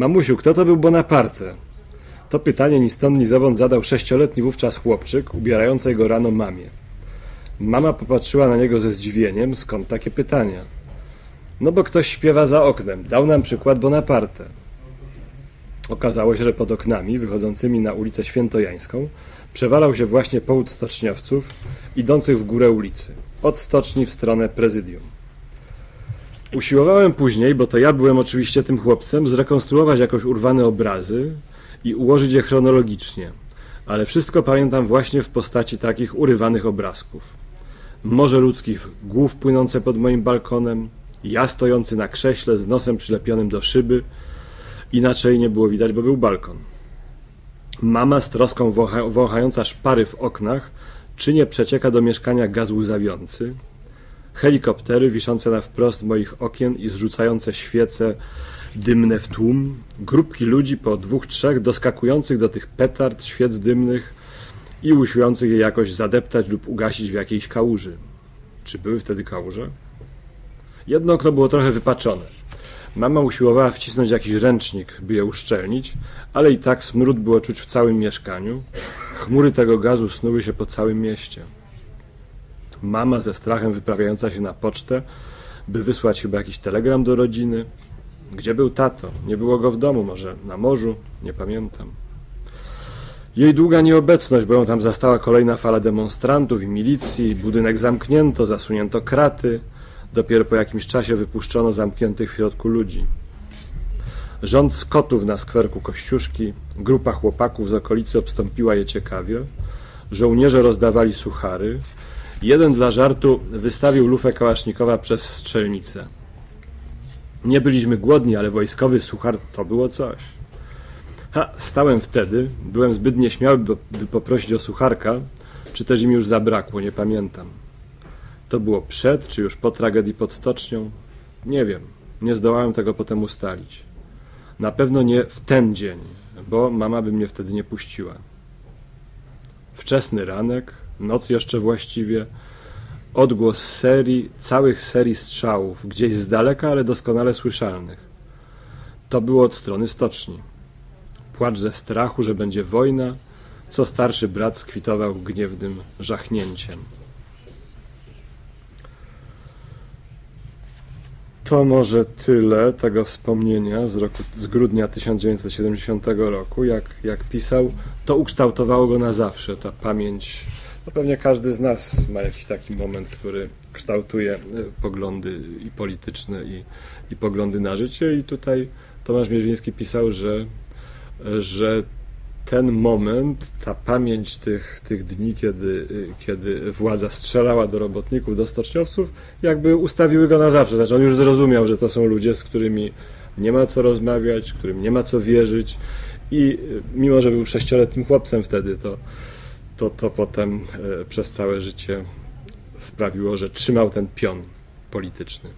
Mamusiu, kto to był Bonaparte? To pytanie ni stąd, ni zowąd zadał sześcioletni wówczas chłopczyk, ubierającej go rano mamie. Mama popatrzyła na niego ze zdziwieniem, skąd takie pytania. No bo ktoś śpiewa za oknem, dał nam przykład Bonaparte. Okazało się, że pod oknami, wychodzącymi na ulicę Świętojańską, przewalał się właśnie połód stoczniowców, idących w górę ulicy, od stoczni w stronę prezydium. Usiłowałem później, bo to ja byłem oczywiście tym chłopcem, zrekonstruować jakoś urwane obrazy i ułożyć je chronologicznie, ale wszystko pamiętam właśnie w postaci takich urywanych obrazków. Morze ludzkich głów płynące pod moim balkonem, ja stojący na krześle z nosem przylepionym do szyby, inaczej nie było widać, bo był balkon. Mama z troską wącha wąchająca szpary w oknach, czy nie przecieka do mieszkania gaz łzawiący, helikoptery wiszące na wprost moich okien i zrzucające świece dymne w tłum, grupki ludzi po dwóch, trzech doskakujących do tych petard, świec dymnych i usiłujących je jakoś zadeptać lub ugasić w jakiejś kałuży. Czy były wtedy kałuże? Jedno okno było trochę wypaczone. Mama usiłowała wcisnąć jakiś ręcznik, by je uszczelnić, ale i tak smród było czuć w całym mieszkaniu. Chmury tego gazu snuły się po całym mieście. Mama ze strachem wyprawiająca się na pocztę, by wysłać chyba jakiś telegram do rodziny. Gdzie był tato? Nie było go w domu, może na morzu? Nie pamiętam. Jej długa nieobecność, bo ją tam zastała kolejna fala demonstrantów i milicji, budynek zamknięto, zasunięto kraty, dopiero po jakimś czasie wypuszczono zamkniętych w środku ludzi. Rząd skotów na skwerku Kościuszki, grupa chłopaków z okolicy obstąpiła je ciekawie, żołnierze rozdawali suchary, jeden dla żartu wystawił lufę kałasznikowa przez strzelnicę. Nie byliśmy głodni, ale wojskowy suchar to było coś. Ha, stałem wtedy, byłem zbyt nieśmiały, by poprosić o sucharka, czy też im już zabrakło, nie pamiętam. To było przed, czy już po tragedii pod stocznią? Nie wiem, nie zdołałem tego potem ustalić. Na pewno nie w ten dzień, bo mama by mnie wtedy nie puściła. Wczesny ranek, noc jeszcze właściwie, odgłos serii, całych serii strzałów, gdzieś z daleka, ale doskonale słyszalnych. To było od strony stoczni. Płacz ze strachu, że będzie wojna, co starszy brat skwitował gniewnym żachnięciem. To może tyle tego wspomnienia z, roku, z grudnia 1970 roku. Jak, jak pisał, to ukształtowało go na zawsze, ta pamięć. No pewnie każdy z nas ma jakiś taki moment, który kształtuje e, poglądy i polityczne, i, i poglądy na życie. I tutaj Tomasz Mierzyński pisał, że, że ten moment, ta pamięć tych, tych dni, kiedy, kiedy władza strzelała do robotników, do stoczniowców, jakby ustawiły go na zawsze. Znaczy on już zrozumiał, że to są ludzie, z którymi nie ma co rozmawiać, którym nie ma co wierzyć i mimo, że był sześcioletnim chłopcem wtedy, to, to, to potem e, przez całe życie sprawiło, że trzymał ten pion polityczny.